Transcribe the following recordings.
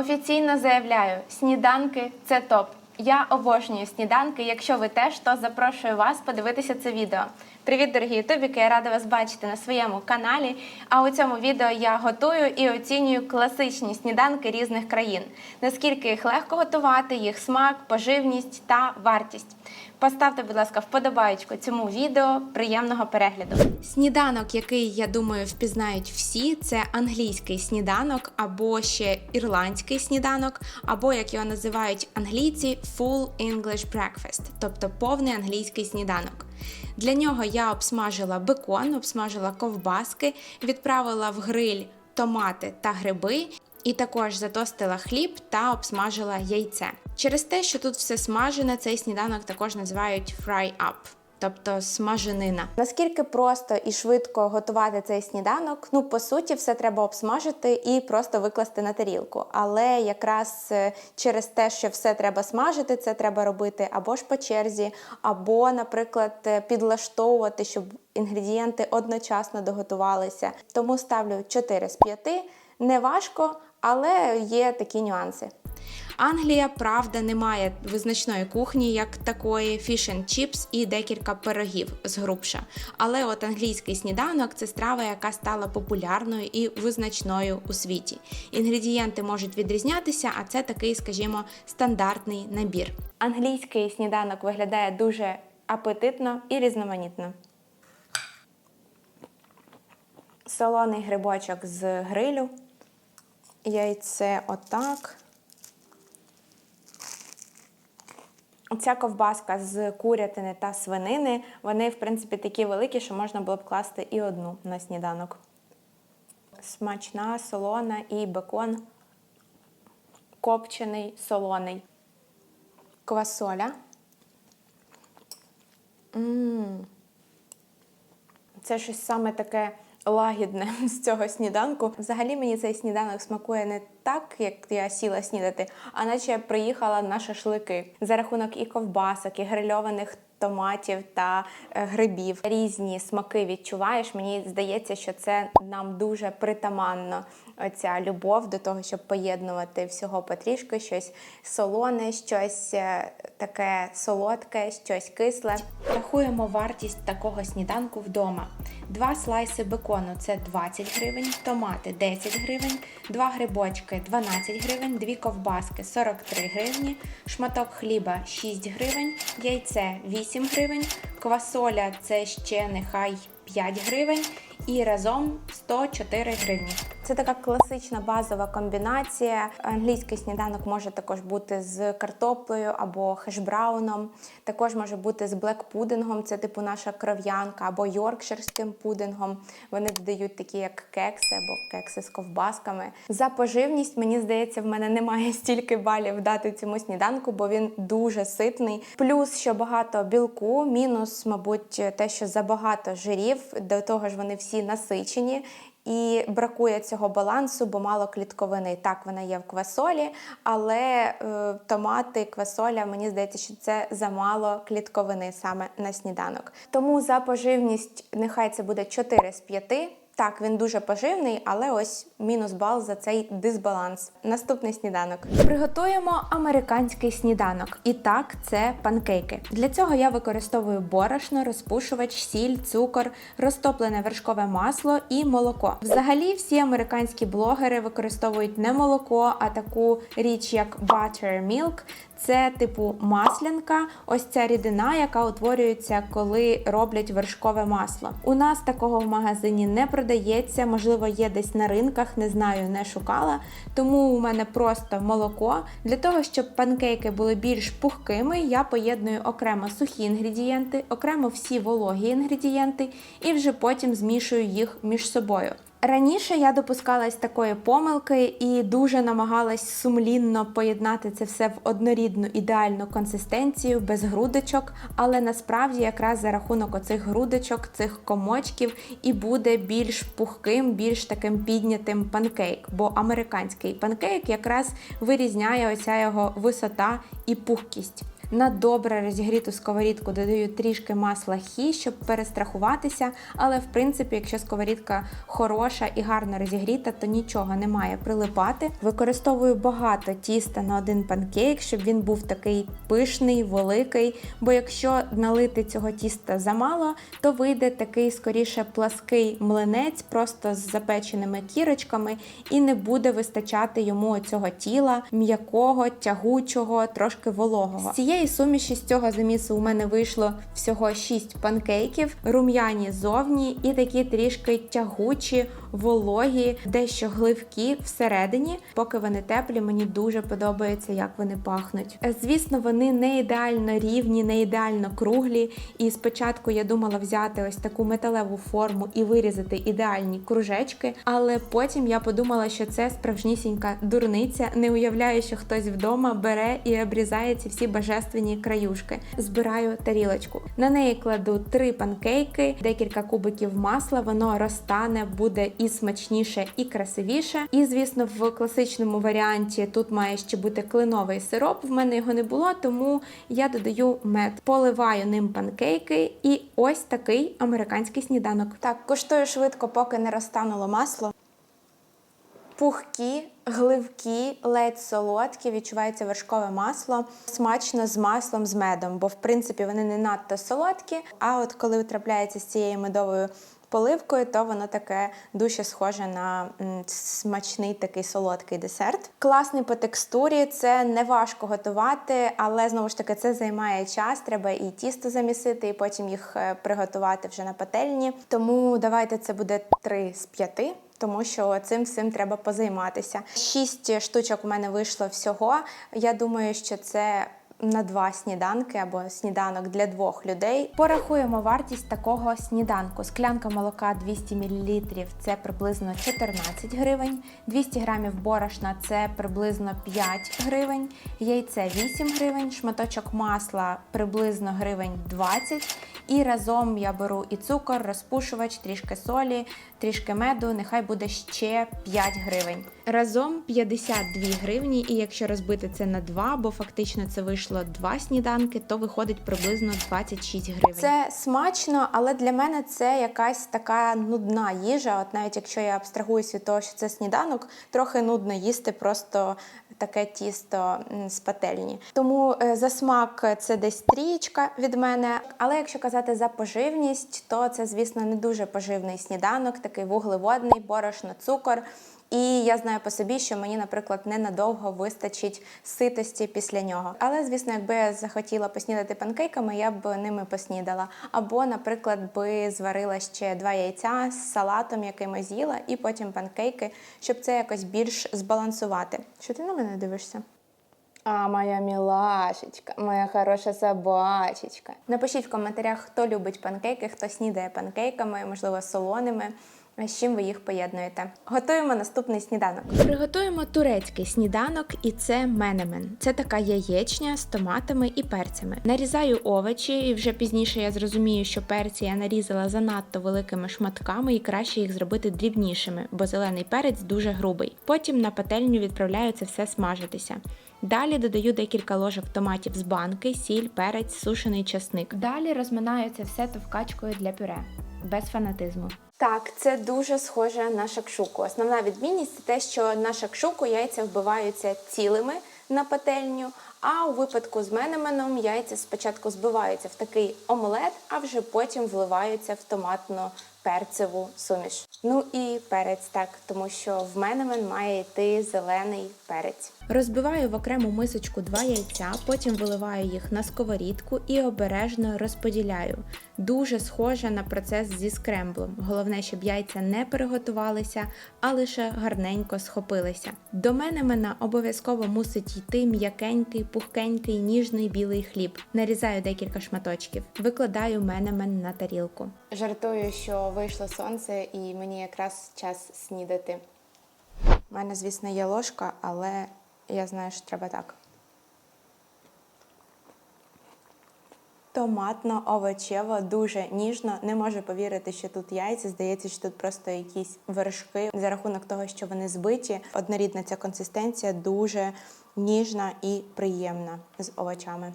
Офіційно заявляю, сніданки це топ. Я обожнюю сніданки. Якщо ви теж, то запрошую вас подивитися це відео. Привіт, дорогі ютубіки! Я рада вас бачити на своєму каналі. А у цьому відео я готую і оцінюю класичні сніданки різних країн. Наскільки їх легко готувати, їх смак, поживність та вартість. Поставте, будь ласка, вподобаєчку цьому відео. Приємного перегляду. Сніданок, який я думаю впізнають всі, це англійський сніданок, або ще ірландський сніданок, або як його називають англійці, full English breakfast, тобто повний англійський сніданок. Для нього я обсмажила бекон, обсмажила ковбаски, відправила в гриль томати та гриби. І також затостила хліб та обсмажила яйце. Через те, що тут все смажене, цей сніданок також називають fry up, тобто смаженина. Наскільки просто і швидко готувати цей сніданок? Ну, по суті, все треба обсмажити і просто викласти на тарілку. Але якраз е, через те, що все треба смажити, це треба робити або ж по черзі, або, наприклад, е, підлаштовувати, щоб інгредієнти одночасно доготувалися. Тому ставлю 4 з 5. Не важко, але є такі нюанси. Англія, правда, не має визначної кухні як такої, фіш and чіпс і декілька пирогів з грубша. Але от англійський сніданок це страва, яка стала популярною і визначною у світі. Інгредієнти можуть відрізнятися, а це такий, скажімо, стандартний набір. Англійський сніданок виглядає дуже апетитно і різноманітно. Солоний грибочок з грилю, яйце отак. Ця ковбаска з курятини та свинини, вони, в принципі, такі великі, що можна було б класти і одну на сніданок. Смачна, солона і бекон копчений, солоний. Квасоля. М. Це щось саме таке лагідне з цього сніданку. Взагалі мені цей сніданок смакує не так, як я сіла снідати, а наче я приїхала на шашлики за рахунок і ковбасок, і грильованих томатів та е, грибів. Різні смаки відчуваєш. Мені здається, що це нам дуже притаманно. Оця любов до того, щоб поєднувати всього потрішки, щось солоне, щось е, таке солодке, щось кисле. Рахуємо вартість такого сніданку вдома. Два слайси бекону це 20 гривень, томати 10 гривень, два грибочки 12 гривень, дві ковбаски 43 гривні, шматок хліба 6 гривень, яйце 8 гривень, квасоля це ще нехай 5 гривень і разом 104 гривні. Це така класична базова комбінація. Англійський сніданок може також бути з картоплею або хешбрауном. Також може бути з блек-пудингом, це типу наша кров'янка, або йоркширським пудингом. Вони додають такі, як кекси або кекси з ковбасками. За поживність, мені здається, в мене немає стільки балів дати цьому сніданку, бо він дуже ситний. Плюс, що багато білку, мінус, мабуть, те, що забагато жирів, до того ж вони всі насичені. І бракує цього балансу, бо мало клітковини. Так, вона є в квасолі, але е, томати, квасоля, мені здається, що це замало клітковини саме на сніданок. Тому за поживність нехай це буде 4 з 5. Так, він дуже поживний, але ось мінус бал за цей дисбаланс. Наступний сніданок. Приготуємо американський сніданок. І так, це панкейки. Для цього я використовую борошно, розпушувач, сіль, цукор, розтоплене вершкове масло і молоко. Взагалі, всі американські блогери використовують не молоко, а таку річ, як buttermilk. Це типу маслянка, ось ця рідина, яка утворюється, коли роблять вершкове масло. У нас такого в магазині не продається, можливо, є десь на ринках, не знаю, не шукала. Тому у мене просто молоко. Для того, щоб панкейки були більш пухкими, я поєдную окремо сухі інгредієнти, окремо всі вологі інгредієнти, і вже потім змішую їх між собою. Раніше я допускалась такої помилки і дуже намагалась сумлінно поєднати це все в однорідну ідеальну консистенцію без грудочок, але насправді якраз за рахунок оцих грудочок, цих комочків і буде більш пухким, більш таким піднятим панкейк. Бо американський панкейк якраз вирізняє оця його висота і пухкість. На добре розігріту сковорідку додаю трішки масла хі, щоб перестрахуватися. Але в принципі, якщо сковорідка хороша і гарно розігріта, то нічого не має прилипати. Використовую багато тіста на один панкейк, щоб він був такий пишний, великий. Бо якщо налити цього тіста замало, то вийде такий скоріше плаский млинець, просто з запеченими кірочками, і не буде вистачати йому цього тіла м'якого, тягучого, трошки вологого. Цієї суміші з цього замісу у мене вийшло всього 6 панкейків, рум'яні зовні і такі трішки тягучі, вологі, дещо гливкі всередині. Поки вони теплі, мені дуже подобається, як вони пахнуть. Звісно, вони не ідеально рівні, не ідеально круглі. І спочатку я думала взяти ось таку металеву форму і вирізати ідеальні кружечки, але потім я подумала, що це справжнісінька дурниця. Не уявляю, що хтось вдома бере і обрізає ці всі божественні краюшки. Збираю тарілочку. На неї кладу три панкейки, декілька кубиків масла. Воно розтане, буде і смачніше, і красивіше. І звісно, в класичному варіанті тут має ще бути кленовий сироп. В мене його не було, тому я додаю мед, поливаю ним панкейки, і ось такий американський сніданок. Так, куштую швидко, поки не розтануло масло. Пухкі, гливкі, ледь солодкі, відчувається вершкове масло. Смачно з маслом, з медом, бо в принципі вони не надто солодкі. А от коли трапляється з цією медовою поливкою, то воно таке дуже схоже на смачний такий солодкий десерт. Класний по текстурі, це не важко готувати, але знову ж таки це займає час. Треба і тісто замісити, і потім їх е, приготувати вже на пательні. Тому давайте це буде 3 з 5 тому що цим всім треба позайматися. Шість штучок у мене вийшло всього. Я думаю, що це. На два сніданки або сніданок для двох людей. Порахуємо вартість такого сніданку. Склянка молока 200 мл – це приблизно 14 гривень, 200 грамів борошна це приблизно 5 гривень, яйце 8 гривень, шматочок масла приблизно гривень 20. І разом я беру і цукор, розпушувач, трішки солі, трішки меду, нехай буде ще 5 гривень. Разом 52 гривні, і якщо розбити це на 2, бо фактично це вийшло 2 сніданки, то виходить приблизно 26 гривень. Це смачно, але для мене це якась така нудна їжа. От навіть якщо я абстрагуюсь від того, що це сніданок, трохи нудно їсти просто таке тісто з пательні. Тому е, за смак це десь трієчка від мене. Але якщо казати за поживність, то це, звісно, не дуже поживний сніданок, такий вуглеводний, борошно, цукор. І я знаю по собі, що мені, наприклад, ненадовго вистачить ситості після нього. Але, звісно, якби я захотіла поснідати панкейками, я б ними поснідала. Або, наприклад, би зварила ще два яйця з салатом, якими з'їла, і потім панкейки, щоб це якось більш збалансувати. Що ти на мене дивишся? А, моя мілашечка, моя хороша собачечка. Напишіть в коментарях, хто любить панкейки, хто снідає панкейками, можливо, солоними. З чим ви їх поєднуєте? Готуємо наступний сніданок. Приготуємо турецький сніданок, і це менемен. Це така яєчня з томатами і перцями. Нарізаю овочі, і вже пізніше я зрозумію, що перці я нарізала занадто великими шматками і краще їх зробити дрібнішими, бо зелений перець дуже грубий. Потім на пательню відправляю це все смажитися. Далі додаю декілька ложок томатів з банки, сіль, перець, сушений часник. Далі розминаю це все товкачкою для пюре, без фанатизму. Так, це дуже схоже на шакшуку. Основна відмінність це те, що на шакшуку яйця вбиваються цілими на пательню, а у випадку з менеменом яйця спочатку збиваються в такий омлет, а вже потім вливаються в томатну перцеву суміш. Ну і перець так, тому що в менемен має йти зелений перець. Розбиваю в окрему мисочку два яйця, потім виливаю їх на сковорідку і обережно розподіляю. Дуже схоже на процес зі скремблом. Головне, щоб яйця не переготувалися, а лише гарненько схопилися. До менемена обов'язково мусить йти м'якенький, пухкенький, ніжний білий хліб. Нарізаю декілька шматочків, викладаю менемен на тарілку. Жартую, що вийшло сонце, і мені якраз час снідати. У мене, звісно, є ложка, але я знаю, що треба так. Томатно, овочево, дуже ніжно. Не можу повірити, що тут яйця. Здається, що тут просто якісь вершки за рахунок того, що вони збиті. Однорідна ця консистенція дуже ніжна і приємна з овочами.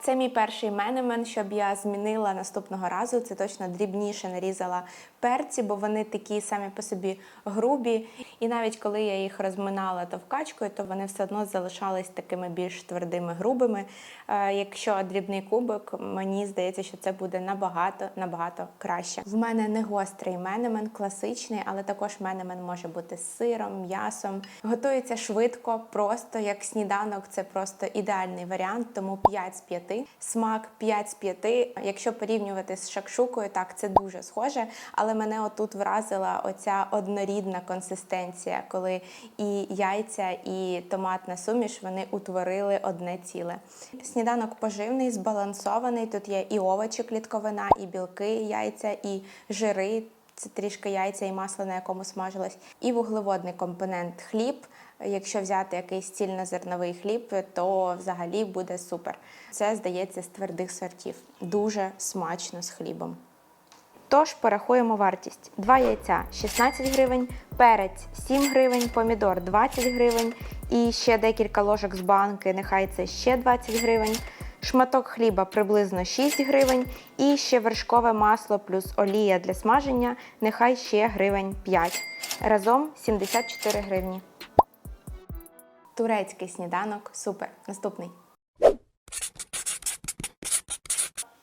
Це мій перший менемен, щоб я змінила наступного разу. Це точно дрібніше нарізала перці, бо вони такі самі по собі грубі. І навіть коли я їх розминала товкачкою, то вони все одно залишались такими більш твердими, грубими. Е, Якщо дрібний кубик, мені здається, що це буде набагато набагато краще. В мене не гострий менемен, класичний, але також менемен може бути з сиром, м'ясом. Готується швидко, просто як сніданок. Це просто ідеальний варіант, тому 5 з 5. Смак 5 з 5. Якщо порівнювати з шакшукою, так це дуже схоже. Але мене отут вразила оця однорідна консистенція, коли і яйця, і томатна суміш вони утворили одне ціле. Сніданок поживний, збалансований. Тут є і овочі, клітковина, і білки, яйця, і жири. Це трішки яйця і масло, на якому смажилось, і вуглеводний компонент хліб. Якщо взяти якийсь цільнозерновий хліб, то взагалі буде супер. Це здається з твердих сортів. Дуже смачно з хлібом. Тож порахуємо вартість: 2 яйця 16 гривень, перець 7 гривень, помідор 20 гривень і ще декілька ложок з банки, нехай це ще 20 гривень. Шматок хліба приблизно 6 гривень, і ще вершкове масло плюс олія для смаження, нехай ще гривень 5. Разом 74 гривні. Турецький сніданок супер. Наступний.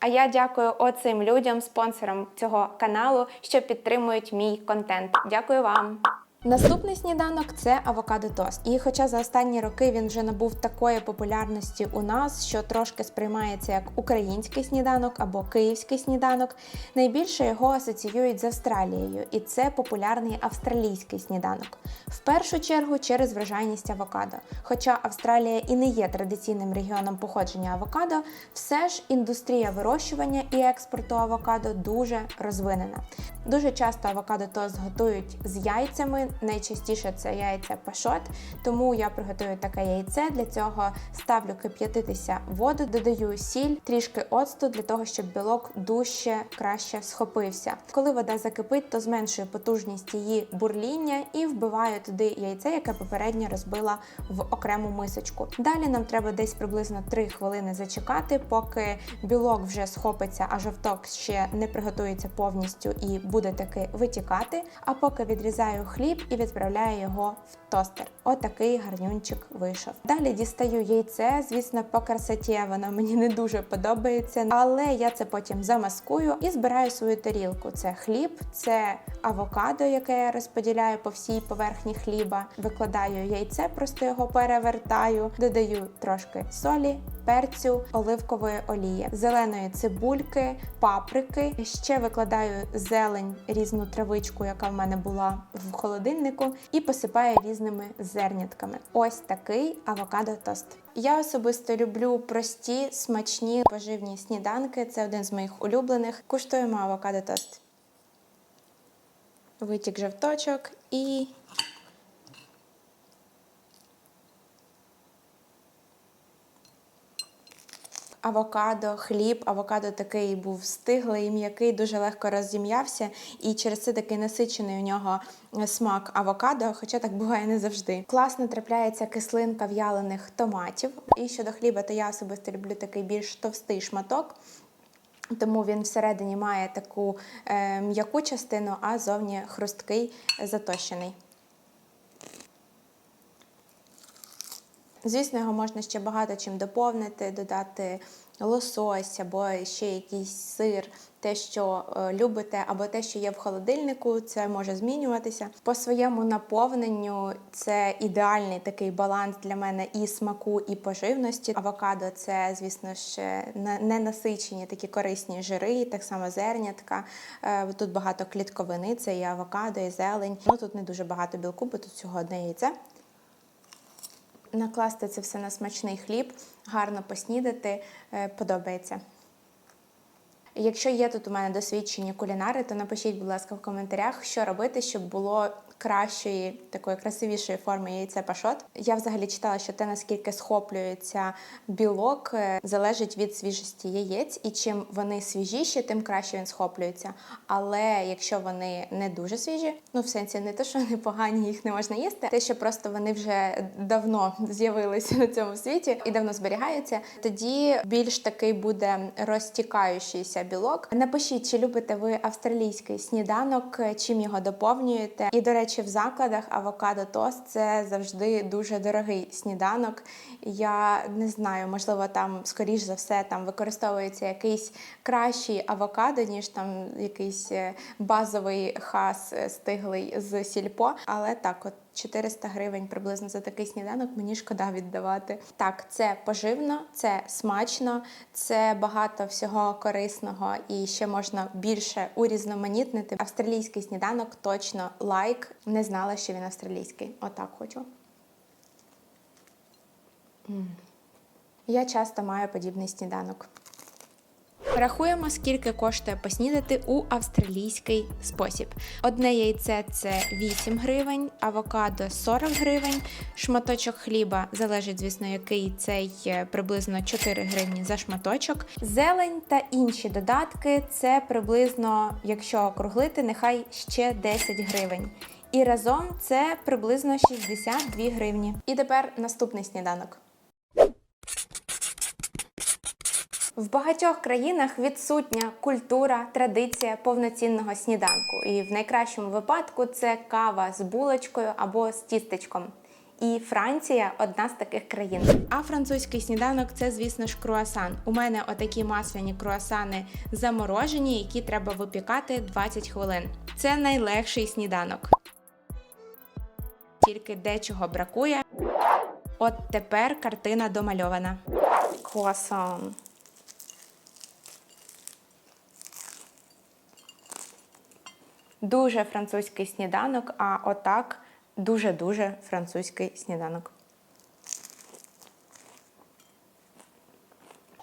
А я дякую оцим людям, спонсорам цього каналу, що підтримують мій контент. Дякую вам. Наступний сніданок це авокадо тост. І хоча за останні роки він вже набув такої популярності у нас, що трошки сприймається як український сніданок або київський сніданок, найбільше його асоціюють з Австралією, і це популярний австралійський сніданок. В першу чергу через врожайність авокадо. Хоча Австралія і не є традиційним регіоном походження авокадо, все ж індустрія вирощування і експорту авокадо дуже розвинена. Дуже часто авокадо тост готують з яйцями. Найчастіше це яйця пашот, тому я приготую таке яйце. Для цього ставлю кип'ятитися воду, додаю сіль, трішки оцту для того, щоб білок дужче краще схопився. Коли вода закипить, то зменшую потужність її бурління і вбиваю туди яйце, яке попередньо розбила в окрему мисочку. Далі нам треба десь приблизно 3 хвилини зачекати, поки білок вже схопиться, а жовток ще не приготується повністю і буде таки витікати. А поки відрізаю хліб і відправляю його в тостер. Отакий гарнюнчик вийшов. Далі дістаю яйце. Звісно, по красоті воно мені не дуже подобається, але я це потім замаскую і збираю свою тарілку. Це хліб, це авокадо, яке я розподіляю по всій поверхні хліба. Викладаю яйце, просто його перевертаю, додаю трошки солі. Перцю, оливкової олії, зеленої цибульки, паприки. Ще викладаю зелень, різну травичку, яка в мене була в холодильнику, і посипаю різними зернятками. Ось такий авокадо тост. Я особисто люблю прості, смачні поживні сніданки. Це один з моїх улюблених. Куштуємо авокадо тост. Витік жовточок і авокадо, хліб. Авокадо такий був стиглий, м'який, дуже легко розім'явся, і через це такий насичений у нього смак авокадо, хоча так буває не завжди. Класно трапляється кислинка в'ялених томатів. І щодо хліба, то я особисто люблю такий більш товстий шматок. Тому він всередині має таку е, м'яку частину, а зовні хрусткий, затощений. Звісно, його можна ще багато чим доповнити, додати лосось або ще якийсь сир, те, що е, любите, або те, що є в холодильнику, це може змінюватися. По своєму наповненню це ідеальний такий баланс для мене і смаку, і поживності. Авокадо це, звісно ж, на- ненасичені такі корисні жири, так само зернятка. Е, Тут багато клітковини, це і авокадо, і зелень. Ну тут не дуже багато білку, бо тут всього одне яйце накласти це все на смачний хліб, гарно поснідати, е, подобається. Якщо є тут у мене досвідчені кулінари, то напишіть, будь ласка, в коментарях, що робити, щоб було кращої, такої красивішої форми яйце пашот. Я взагалі читала, що те, наскільки схоплюється білок, е, залежить від свіжості яєць, і чим вони свіжіші, тим краще він схоплюється. Але якщо вони не дуже свіжі, ну в сенсі не те, що вони погані, їх не можна їсти, те, що просто вони вже давно з'явилися на цьому світі і давно зберігаються, тоді більш такий буде розтікаючийся білок. Напишіть, чи любите ви австралійський сніданок, чим його доповнюєте. І, до речі, в закладах авокадо тост це завжди дуже дорогий сніданок. Я не знаю, можливо, там скоріш за все там використовується якийсь кращий авокадо, ніж там якийсь е, базовий хас е, стиглий з сільпо. Але так, от 400 гривень приблизно за такий сніданок мені шкода віддавати. Так, це поживно, це смачно, це багато всього корисного і ще можна більше урізноманітнити. Австралійський сніданок точно лайк. Не знала, що він австралійський. Отак хочу. Я часто маю подібний сніданок. Рахуємо, скільки коштує поснідати у австралійський спосіб. Одне яйце це 8 гривень, авокадо 40 гривень, шматочок хліба залежить, звісно, який цей е, приблизно 4 гривні за шматочок. Зелень та інші додатки це приблизно, якщо округлити, нехай ще 10 гривень. І разом це приблизно 62 гривні. І тепер наступний сніданок. В багатьох країнах відсутня культура, традиція повноцінного сніданку. І в найкращому випадку це кава з булочкою або з тістечком. І Франція одна з таких країн. А французький сніданок це, звісно ж, круасан. У мене отакі масляні круасани заморожені, які треба випікати 20 хвилин. Це найлегший сніданок. Тільки дечого бракує. От тепер картина домальована. Круасан. Дуже французький сніданок, а отак дуже-дуже французький сніданок.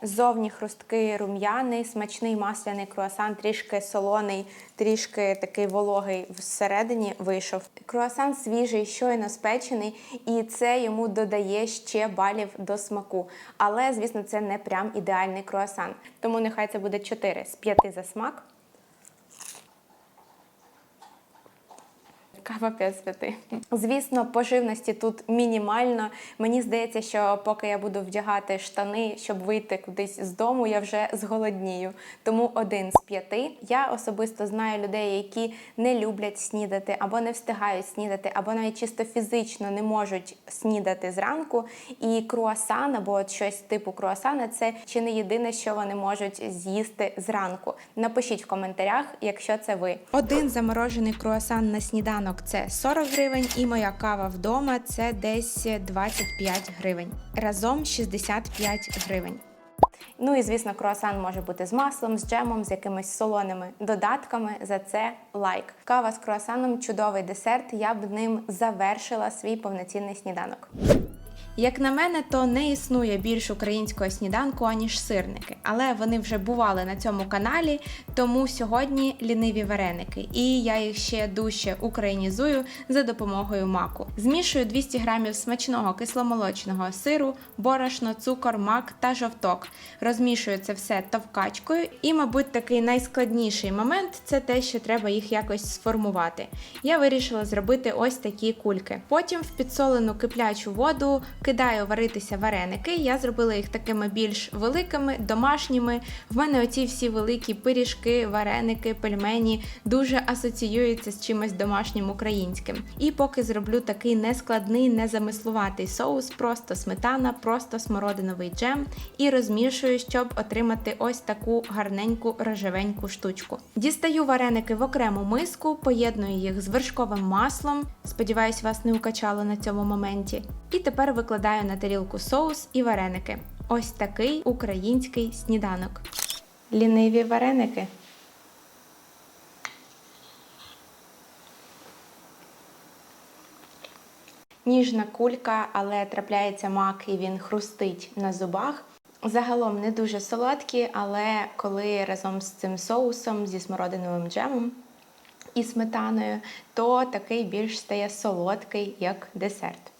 Ззовні хрусткий рум'яний, смачний масляний круасан, трішки солоний, трішки такий вологий всередині вийшов. Круасан свіжий, щойно спечений, і це йому додає ще балів до смаку. Але, звісно, це не прям ідеальний круасан. Тому нехай це буде 4 з 5 за смак. Кава 5 з 5. Звісно, поживності тут мінімально. Мені здається, що поки я буду вдягати штани, щоб вийти кудись з дому, я вже зголоднію. Тому один з п'яти. Я особисто знаю людей, які не люблять снідати, або не встигають снідати, або навіть чисто фізично не можуть снідати зранку. І круасан або от щось типу круасана це чи не єдине, що вони можуть з'їсти зранку. Напишіть в коментарях, якщо це ви. Один заморожений круасан на сніданок це 40 гривень, і моя кава вдома це десь 25 гривень. Разом 65 гривень. Ну і звісно, круасан може бути з маслом, з джемом, з якимись солоними додатками. За це лайк. Кава з круасаном чудовий десерт. Я б ним завершила свій повноцінний сніданок. Як на мене, то не існує більш українського сніданку, аніж сирники, але вони вже бували на цьому каналі, тому сьогодні ліниві вареники, і я їх ще дужче українізую за допомогою маку. Змішую 200 грамів смачного кисломолочного сиру, борошно, цукор, мак та жовток. Розмішую це все товкачкою, і, мабуть, такий найскладніший момент це те, що треба їх якось сформувати. Я вирішила зробити ось такі кульки. Потім в підсолену киплячу воду кидаю варитися вареники. Я зробила їх такими більш великими, домашніми. В мене оці всі великі пиріжки, вареники, пельмені дуже асоціюються з чимось домашнім українським. І поки зроблю такий нескладний, незамислуватий соус, просто сметана, просто смородиновий джем і розмішую, щоб отримати ось таку гарненьку рожевеньку штучку. Дістаю вареники в окрему миску, поєдную їх з вершковим маслом. Сподіваюсь, вас не укачало на цьому моменті. І тепер викладаю на тарілку соус і вареники. Ось такий український сніданок. Ліниві вареники. Ніжна кулька, але трапляється мак і він хрустить на зубах. Загалом не дуже солодкі, але коли разом з цим соусом, зі смородиновим джемом і сметаною, то такий більш стає солодкий, як десерт.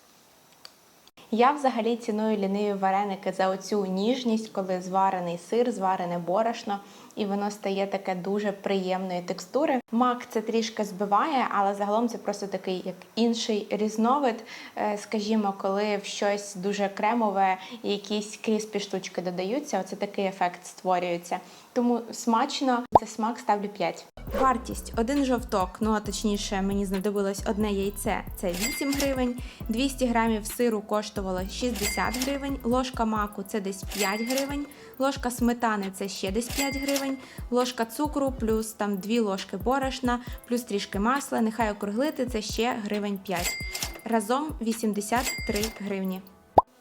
Я взагалі ціную ліниві вареники за оцю ніжність, коли зварений сир, зварене борошно, і воно стає таке дуже приємної текстури. Мак це трішки збиває, але загалом це просто такий як інший різновид. Е, Скажімо, коли в щось дуже кремове якісь кріспі штучки додаються, оце такий ефект створюється. Тому смачно, це смак ставлю 5. Вартість один жовток, ну а точніше, мені знадобилось одне яйце це 8 гривень, 200 грамів сиру коштувало 60 гривень, ложка маку це десь 5 гривень, ложка сметани це ще десь 5 гривень, ложка цукру, плюс там 2 ложки борошна, плюс трішки масла, нехай округлити це ще гривень 5. Разом 83 гривні.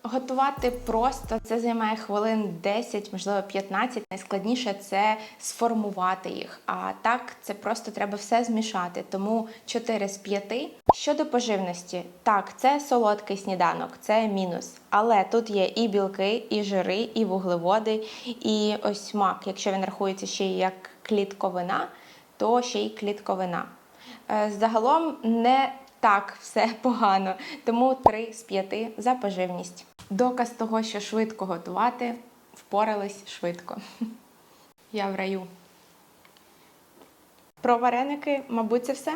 Готувати просто це займає хвилин 10, можливо 15. Найскладніше це сформувати їх. А так це просто треба все змішати. Тому 4 з 5. Щодо поживності, так, це солодкий сніданок, це мінус. Але тут є і білки, і жири, і вуглеводи, і ось смак. Якщо він рахується ще й як клітковина, то ще й клітковина. Е, Загалом не так все погано, тому 3 з 5 за поживність. Доказ того, що швидко готувати, впорались швидко. Я в раю. Про вареники, мабуть, це все.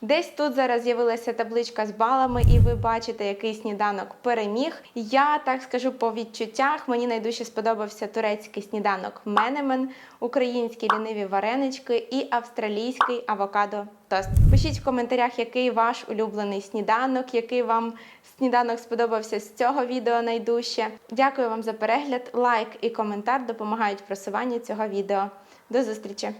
Десь тут зараз з'явилася табличка з балами, і ви бачите, який сніданок переміг. Я так скажу по відчуттях. Мені найдужче сподобався турецький сніданок Менемен, українські ліниві варенички і австралійський авокадо тост. Пишіть в коментарях, який ваш улюблений сніданок, який вам сніданок сподобався з цього відео найдужче. Дякую вам за перегляд. Лайк і коментар допомагають просуванню цього відео. До зустрічі!